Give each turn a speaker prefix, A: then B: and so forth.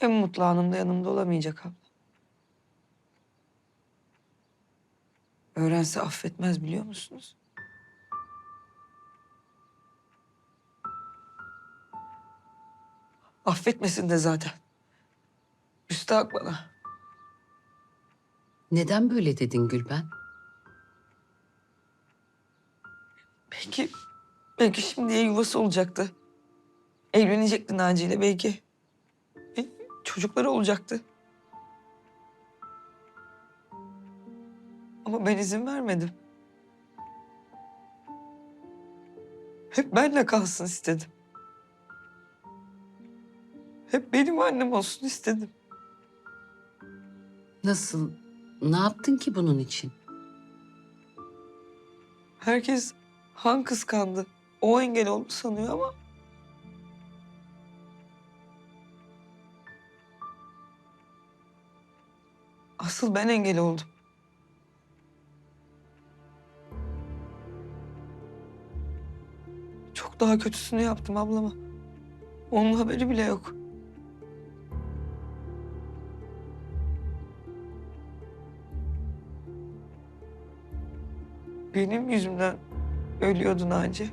A: en mutlu anımda yanımda olamayacak abla. Öğrense affetmez biliyor musunuz? Affetmesin de zaten. Müstahak bana.
B: Neden böyle dedin Gülben?
A: Belki, belki şimdiye yuvası olacaktı. Evlenecekti Naci ile belki. Çocukları olacaktı. Ama ben izin vermedim. Hep benle kalsın istedim. Hep benim annem olsun istedim.
B: Nasıl? Ne yaptın ki bunun için?
A: Herkes Han kıskandı. O engel oldu sanıyor ama... Asıl ben engel oldum. Çok daha kötüsünü yaptım ablama. Onun haberi bile yok. Benim yüzümden ölüyordu Naci.